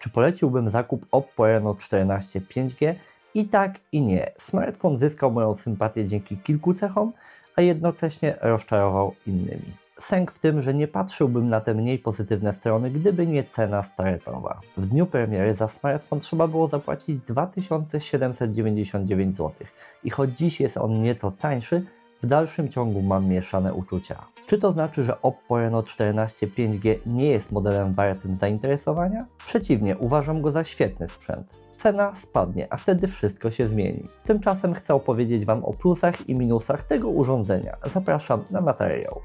Czy poleciłbym zakup Oppo Reno 14 5G? I tak i nie. Smartfon zyskał moją sympatię dzięki kilku cechom, a jednocześnie rozczarował innymi. Sęk w tym, że nie patrzyłbym na te mniej pozytywne strony, gdyby nie cena startowa. W dniu premiery za smartfon trzeba było zapłacić 2799 zł i choć dziś jest on nieco tańszy, w dalszym ciągu mam mieszane uczucia. Czy to znaczy, że Oppo Reno 14 5G nie jest modelem wartym zainteresowania? Przeciwnie, uważam go za świetny sprzęt. Cena spadnie, a wtedy wszystko się zmieni. Tymczasem chcę opowiedzieć Wam o plusach i minusach tego urządzenia. Zapraszam na materiał.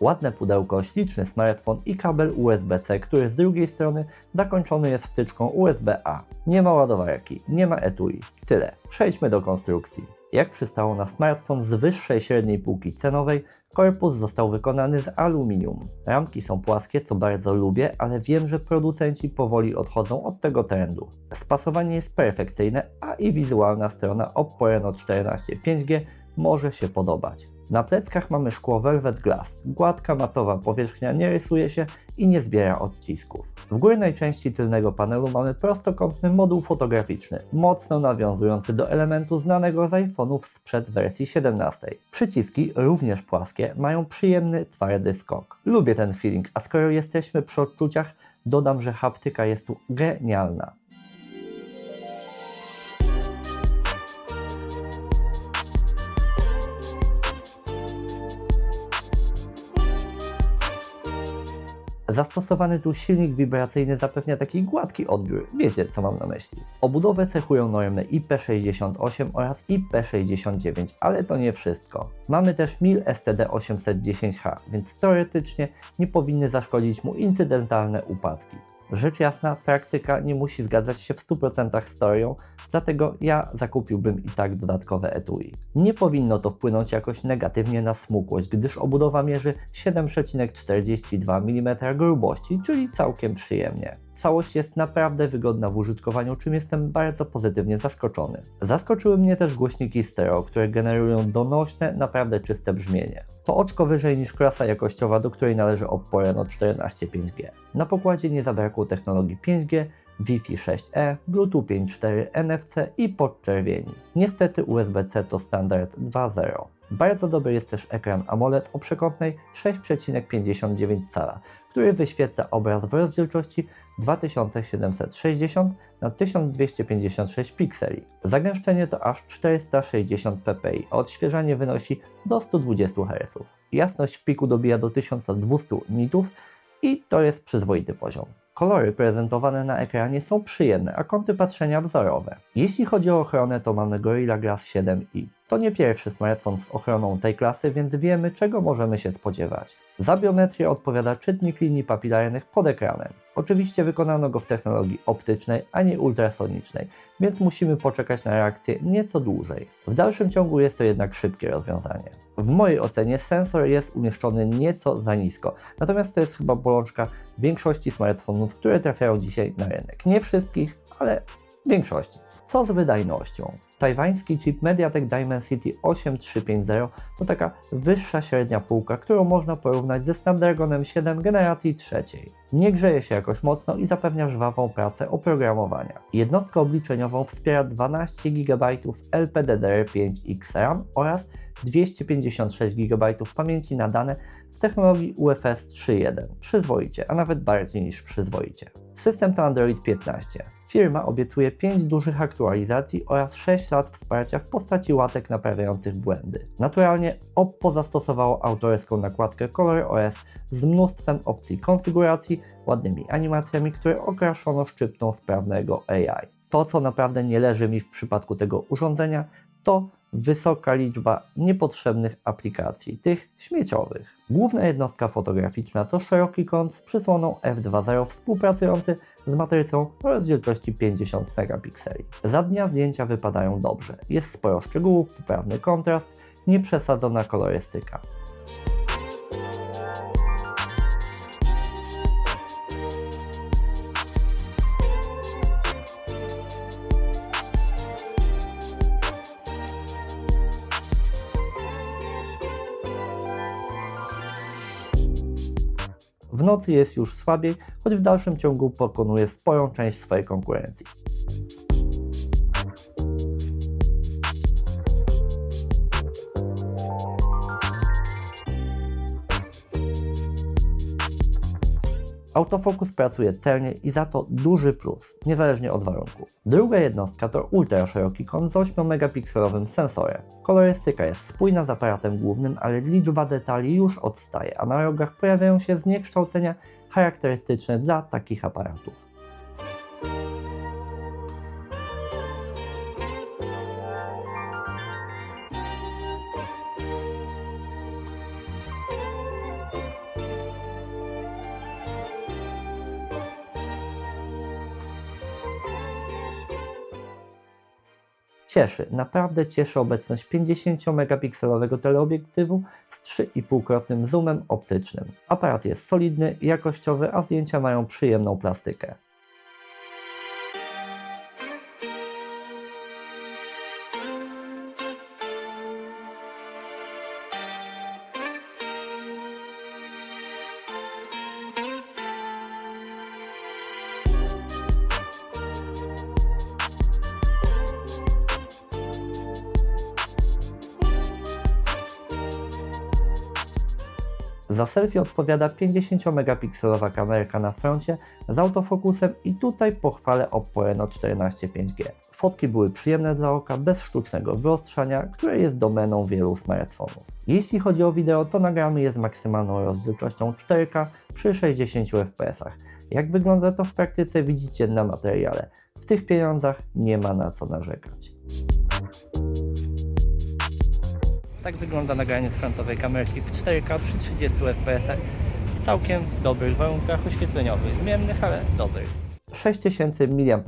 Ładne pudełko, śliczny smartfon i kabel USB-C, który z drugiej strony zakończony jest wtyczką USB-A. Nie ma ładowarki, nie ma etui. Tyle. Przejdźmy do konstrukcji. Jak przystało na smartfon z wyższej średniej półki cenowej, korpus został wykonany z aluminium. Ramki są płaskie, co bardzo lubię, ale wiem, że producenci powoli odchodzą od tego trendu. Spasowanie jest perfekcyjne, a i wizualna strona Oppo Reno 14 5G może się podobać. Na pleckach mamy szkło Velvet Glass. Gładka, matowa powierzchnia nie rysuje się i nie zbiera odcisków. W górnej części tylnego panelu mamy prostokątny moduł fotograficzny, mocno nawiązujący do elementu znanego z iPhone'ów sprzed wersji 17. Przyciski, również płaskie, mają przyjemny, twardy skok. Lubię ten feeling, a skoro jesteśmy przy odczuciach, dodam, że haptyka jest tu genialna. Zastosowany tu silnik wibracyjny zapewnia taki gładki odbiór, wiecie co mam na myśli. Obudowę cechują normy IP68 oraz IP69, ale to nie wszystko. Mamy też MIL STD810H, więc teoretycznie nie powinny zaszkodzić mu incydentalne upadki. Rzecz jasna, praktyka nie musi zgadzać się w 100% z teorią, dlatego ja zakupiłbym i tak dodatkowe etui. Nie powinno to wpłynąć jakoś negatywnie na smukłość, gdyż obudowa mierzy 7,42 mm grubości, czyli całkiem przyjemnie. Całość jest naprawdę wygodna w użytkowaniu, czym jestem bardzo pozytywnie zaskoczony. Zaskoczyły mnie też głośniki stereo, które generują donośne, naprawdę czyste brzmienie. To oczko wyżej niż klasa jakościowa, do której należy Oppo Reno 14 5G. Na pokładzie nie zabrakło technologii 5G, Wi-Fi 6E, Bluetooth 5.4, NFC i podczerwieni. Niestety USB-C to standard 2.0. Bardzo dobry jest też ekran AMOLED o przekątnej 6,59 cala, który wyświeca obraz w rozdzielczości 2760 na 1256 pikseli. Zagęszczenie to aż 460 ppi, a odświeżanie wynosi do 120 Hz. Jasność w piku dobija do 1200 nitów i to jest przyzwoity poziom. Kolory prezentowane na ekranie są przyjemne, a kąty patrzenia wzorowe. Jeśli chodzi o ochronę, to mamy Gorilla Glass 7i. To nie pierwszy smartfon z ochroną tej klasy, więc wiemy, czego możemy się spodziewać. Za biometrię odpowiada czytnik linii papilarnych pod ekranem. Oczywiście wykonano go w technologii optycznej, a nie ultrasonicznej, więc musimy poczekać na reakcję nieco dłużej. W dalszym ciągu jest to jednak szybkie rozwiązanie. W mojej ocenie sensor jest umieszczony nieco za nisko, natomiast to jest chyba bolączka większości smartfonów, które trafiają dzisiaj na rynek. Nie wszystkich, ale większości. Co z wydajnością? Tajwański chip MediaTek Dimensity 8350 to taka wyższa średnia półka, którą można porównać ze Snapdragonem 7 generacji trzeciej. Nie grzeje się jakoś mocno i zapewnia żwawą pracę oprogramowania. Jednostkę obliczeniową wspiera 12 GB LPDDR5X RAM oraz 256 GB pamięci na dane w technologii UFS 3.1. Przyzwoicie, a nawet bardziej niż przyzwoicie. System to Android 15. Firma obiecuje 5 dużych aktualizacji oraz 6 lat wsparcia w postaci łatek naprawiających błędy. Naturalnie Oppo zastosowało autorską nakładkę ColorOS z mnóstwem opcji konfiguracji, ładnymi animacjami, które okraszono szczyptą sprawnego AI. To, co naprawdę nie leży mi w przypadku tego urządzenia, to wysoka liczba niepotrzebnych aplikacji, tych śmieciowych. Główna jednostka fotograficzna to szeroki kąt z przysłoną f2.0 współpracujący z matrycą o rozdzielczości 50 megapikseli. Za dnia zdjęcia wypadają dobrze. Jest sporo szczegółów, poprawny kontrast, nieprzesadzona kolorystyka. W nocy jest już słabiej, choć w dalszym ciągu pokonuje sporą część swojej konkurencji. Autofokus pracuje celnie i za to duży plus, niezależnie od warunków. Druga jednostka to ultra szeroki kąt z 8 megapikselowym sensorem. Kolorystyka jest spójna z aparatem głównym, ale liczba detali już odstaje, a na rogach pojawiają się zniekształcenia charakterystyczne dla takich aparatów. Cieszy, naprawdę cieszy obecność 50-megapikselowego teleobiektywu z 3,5-krotnym zoomem optycznym. Aparat jest solidny, jakościowy, a zdjęcia mają przyjemną plastykę. Za selfie odpowiada 50-megapikselowa kamerka na froncie z autofokusem i tutaj pochwalę Oppo Reno 14 5G. Fotki były przyjemne dla oka, bez sztucznego wyostrzania, które jest domeną wielu smartfonów. Jeśli chodzi o wideo, to nagramy je z maksymalną rozdzielczością 4K przy 60 fps. Jak wygląda to w praktyce widzicie na materiale. W tych pieniądzach nie ma na co narzekać. Tak wygląda nagranie z frontowej kamerki w 4K przy 30 fps w całkiem dobrych warunkach oświetleniowych, zmiennych, ale dobrych. 6000 mAh,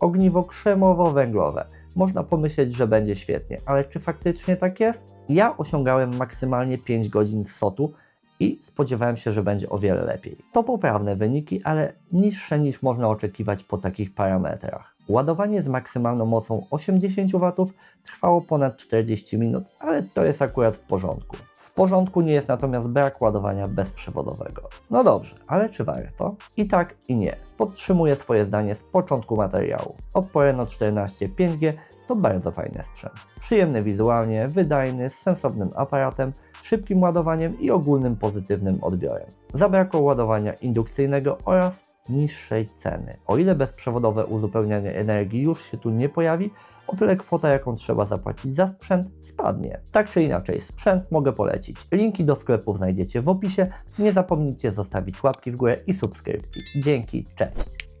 ogniwo krzemowo-węglowe. Można pomyśleć, że będzie świetnie, ale czy faktycznie tak jest? Ja osiągałem maksymalnie 5 godzin z SOT-u i spodziewałem się, że będzie o wiele lepiej. To poprawne wyniki, ale niższe niż można oczekiwać po takich parametrach. Ładowanie z maksymalną mocą 80 W trwało ponad 40 minut, ale to jest akurat w porządku. W porządku nie jest natomiast brak ładowania bezprzewodowego. No dobrze, ale czy warto? I tak, i nie. Podtrzymuję swoje zdanie z początku materiału. Oppo Reno 14 5G to bardzo fajny sprzęt. Przyjemny wizualnie, wydajny, z sensownym aparatem, szybkim ładowaniem i ogólnym pozytywnym odbiorem. Zabrakło ładowania indukcyjnego oraz niższej ceny. O ile bezprzewodowe uzupełnianie energii już się tu nie pojawi, o tyle kwota, jaką trzeba zapłacić za sprzęt, spadnie. Tak czy inaczej, sprzęt mogę polecić. Linki do sklepów znajdziecie w opisie. Nie zapomnijcie zostawić łapki w górę i subskrypcji. Dzięki, cześć!